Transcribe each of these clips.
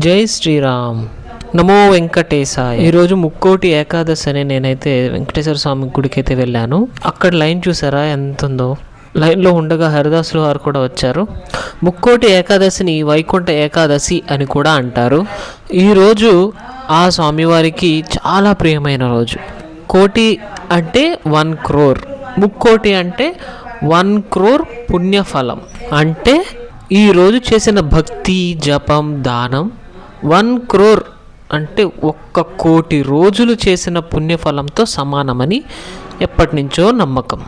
జై శ్రీరామ్. నమో వెంకటేశాయ. ఈరోజు ముక్కోటి ఏకాదశి అని నేనైతే వెంకటేశ్వర స్వామి గుడికి అయితే వెళ్ళాను. అక్కడ లైన్ చూసారా? ఎంత ఉందో లైన్లో ఉండగా హరిదాసులు వారు కూడా వచ్చారు. ముక్కోటి ఏకాదశిని వైకుంఠ ఏకాదశి అని కూడా అంటారు. ఈరోజు ఆ స్వామివారికి చాలా ప్రియమైన రోజు. కోటి అంటే వన్ క్రోర్. ముక్కోటి అంటే వన్ క్రోర్ పుణ్యఫలం. అంటే ఈరోజు చేసిన భక్తి జపం దానం వన్ క్రోర్ అంటే ఒక్క కోటి రోజులు చేసిన పుణ్యఫలంతో సమానమని ఎప్పటి నుంచో నమ్మకం.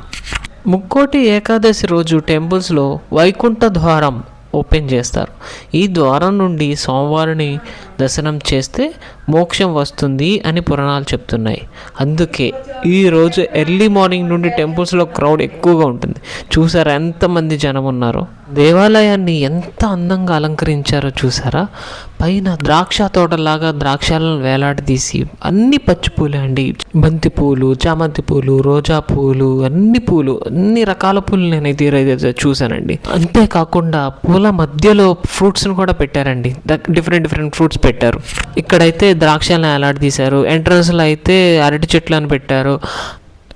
ముక్కోటి ఏకాదశి రోజు టెంపుల్స్లో వైకుంఠ ద్వారం ఓపెన్ చేస్తారు. ఈ ద్వారం నుండి సోమవారిని దర్శనం చేస్తే మోక్షం వస్తుంది అని పురాణాలు చెప్తున్నాయి. అందుకే ఈరోజు ఎర్లీ మార్నింగ్ నుండి టెంపుల్స్లో క్రౌడ్ ఎక్కువగా ఉంటుంది. చూసారా ఎంతమంది జనం ఉన్నారో? దేవాలయాన్ని ఎంత అందంగా అలంకరించారో చూసారా? పైన ద్రాక్ష తోటలాగా ద్రాక్షాలను వేలాడదీసి అన్ని పచ్చి పూలే అండి. బంతి పూలు చామంతి పూలు రోజా పూలు అన్ని పూలు అన్ని రకాల పూలు నేనైతే ఈరోజు చూశానండి. అంతేకాకుండా పూల మధ్యలో ఫ్రూట్స్ని కూడా పెట్టారండి. డిఫరెంట్ డిఫరెంట్ ఫ్రూట్స్ పెట్టారు. ఇక్కడైతే ద్రాక్షలను వేలాడదీశారు ఎంట్రన్స్లో అయితే అరటి చెట్లను పెట్టారు.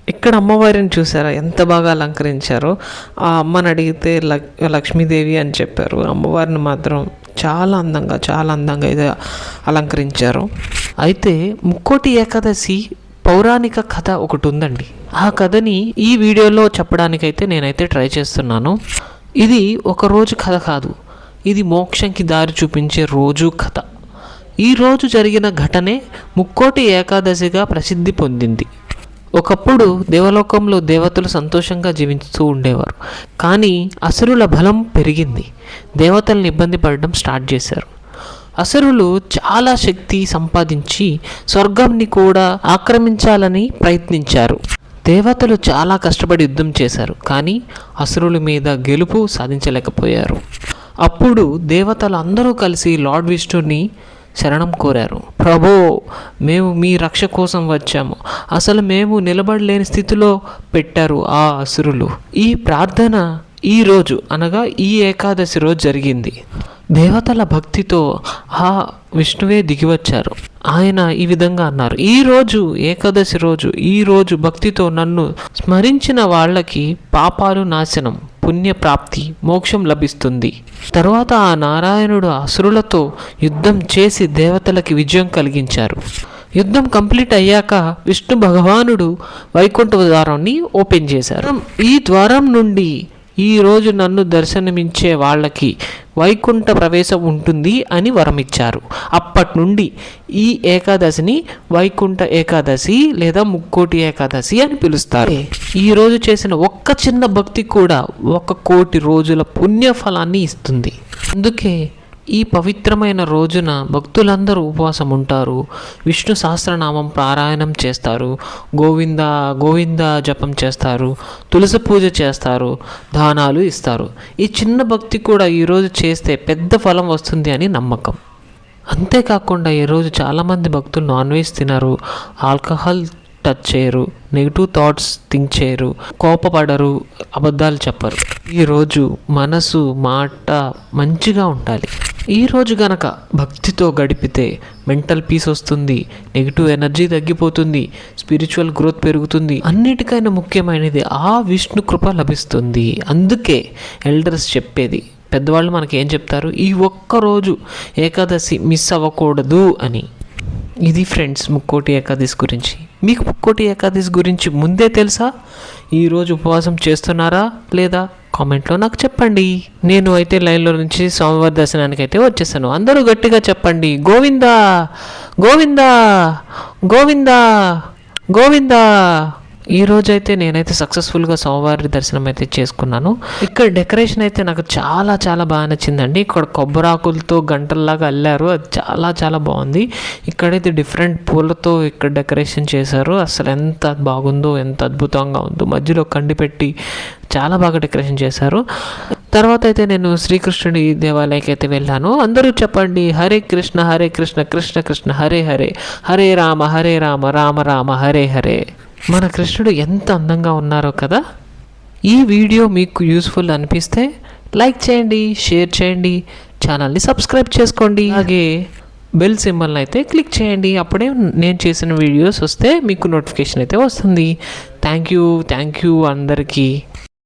ఇక్కడ అమ్మవారిని చూసారా? ఎంత బాగా అలంకరించారో. ఆ అమ్మని అడిగితే లక్ లక్ష్మీదేవి అని చెప్పారు. అమ్మవారిని మాత్రం చాలా అందంగా చాలా అందంగా ఇది అలంకరించారు. అయితే ముక్కోటి ఏకాదశి పౌరాణిక కథ ఒకటి ఉందండి. ఆ కథని ఈ వీడియోలో చెప్పడానికైతే నేనైతే ట్రై చేస్తున్నాను. ఇది ఒక రోజు కథ కాదు. ఇది మోక్షంకి దారి చూపించే రోజు కథ. ఈరోజు జరిగిన ఘటనే ముక్కోటి ఏకాదశిగా ప్రసిద్ధి పొందింది. ఒకప్పుడు దేవలోకంలో దేవతలు సంతోషంగా జీవిస్తూ ఉండేవారు. కానీ అసురుల బలం పెరిగింది. దేవతల్ని ఇబ్బంది పడడం స్టార్ట్ చేశారు. అసురులు చాలా శక్తి సంపాదించి స్వర్గంని కూడా ఆక్రమించాలని ప్రయత్నించారు. దేవతలు చాలా కష్టపడి యుద్ధం చేశారు. కానీ అసురుల మీద గెలుపు సాధించలేకపోయారు. అప్పుడు దేవతలు అందరూ కలిసి లార్డ్ విష్ణుని శరణం కోరారు. ప్రభో మేము మీ రక్ష కోసం వచ్చాము. అసలు మేము నిలబడలేని స్థితిలో పెట్టారు ఆ అసురులు. ఈ ప్రార్థన ఈ రోజు అనగా ఈ ఏకాదశి రోజు జరిగింది. దేవతల భక్తితో ఆ విష్ణువే దిగివచ్చారు. ఆయన ఈ విధంగా అన్నారు ఈ రోజు ఏకాదశి రోజు ఈ రోజు భక్తితో నన్ను స్మరించిన వాళ్ళకి పాపాలు నాశనం పుణ్యప్రాప్తి మోక్షం లభిస్తుంది. తర్వాత ఆ నారాయణుడు అసురులతో యుద్ధం చేసి దేవతలకి విజయం కలిగించారు. యుద్ధం కంప్లీట్ అయ్యాక విష్ణు భగవానుడు వైకుంఠ ద్వారాన్ని ఓపెన్ చేశారు. ఈ ద్వారం నుండి ఈ రోజు నన్ను దర్శనమించే వాళ్ళకి వైకుంఠ ప్రవేశం ఉంటుంది అని వరమిచ్చారు. అప్పటి నుండి ఈ ఏకాదశిని వైకుంఠ ఏకాదశి లేదా ముక్కోటి ఏకాదశి అని పిలుస్తారు. ఈరోజు చేసిన ఒక్క చిన్న భక్తి కూడా ఒక కోటి రోజుల పుణ్యఫలాన్ని ఇస్తుంది. అందుకే ఈ పవిత్రమైన రోజున భక్తులందరూ ఉపవాసం ఉంటారు విష్ణు సహస్రనామం పారాయణం చేస్తారు. గోవింద గోవింద జపం చేస్తారు. తులసి పూజ చేస్తారు. దానాలు ఇస్తారు. ఈ చిన్న భక్తి కూడా ఈరోజు చేస్తే పెద్ద ఫలం వస్తుంది అని నమ్మకం. అంతేకాకుండా ఈరోజు చాలామంది భక్తులు నాన్ వెజ్ తినరు. ఆల్కహాల్ టచ్ చేయరు నెగిటివ్ థాట్స్ థింక్ చేయరు కోపపడరు అబద్ధాలు చెప్పరు. ఈరోజు మనసు మాట మంచిగా ఉండాలి. ఈరోజు గనక భక్తితో గడిపితే మెంటల్ పీస్ వస్తుంది నెగిటివ్ ఎనర్జీ తగ్గిపోతుంది స్పిరిచువల్ గ్రోత్ పెరుగుతుంది. అన్నిటికైనా ముఖ్యమైనది ఆ విష్ణు కృప లభిస్తుంది. అందుకే ఎల్డర్స్ చెప్పేది పెద్దవాళ్ళు మనకి ఏం చెప్తారు? ఈ ఒక్క రోజు ఏకాదశి మిస్ అవ్వకూడదు అని. ఇది ఫ్రెండ్స్ ముక్కోటి ఏకాదశి గురించి. మీకు పుక్కోటి ఏకాదశి గురించి ముందే తెలుసా? ఈరోజు ఉపవాసం చేస్తున్నారా లేదా? కామెంట్లో నాకు చెప్పండి. నేను అయితే లైన్లో నుంచి స్వామివారి దర్శనానికి అయితే వచ్చేసాను. అందరూ గట్టిగా చెప్పండి. గోవిందా! గోవిందా! గోవిందా! గోవిందా! ఈ రోజు అయితే నేనైతే సక్సెస్ఫుల్గా సోమవారి దర్శనం అయితే చేసుకున్నాను. ఇక్కడ డెకరేషన్ అయితే నాకు చాలా చాలా బాగా నచ్చిందండి. ఇక్కడ కొబ్బరాకులతో గంటల్లాగా అల్లారు. అది చాలా చాలా బాగుంది. ఇక్కడైతే డిఫరెంట్ పూలతో ఇక్కడ డెకరేషన్ చేశారు. అసలు ఎంత బాగుందో ఎంత అద్భుతంగా ఉందో. మధ్యలో కండి పెట్టి చాలా బాగా డెకరేషన్ చేశారు. తర్వాత అయితే నేను శ్రీకృష్ణుడి దేవాలయకి అయితే వెళ్ళాను. అందరూ చెప్పండి హరే కృష్ణ హరే కృష్ణ కృష్ణ కృష్ణ హరే హరే. హరే రామ హరే రామ రామ రామ హరే హరే. మన కృష్ణుడు ఎంత అందంగా ఉన్నారో కదా? ఈ వీడియో మీకు యూస్ఫుల్ అనిపిస్తే లైక్ చేయండి షేర్ చేయండి ఛానల్ని సబ్స్క్రైబ్ చేసుకోండి. అలాగే బెల్ సింబల్ని అయితే క్లిక్ చేయండి. అప్పుడే నేను చేసిన వీడియోస్ వస్తే మీకు నోటిఫికేషన్ అయితే వస్తుంది. థ్యాంక్ యూ థ్యాంక్ యూ అందరికీ.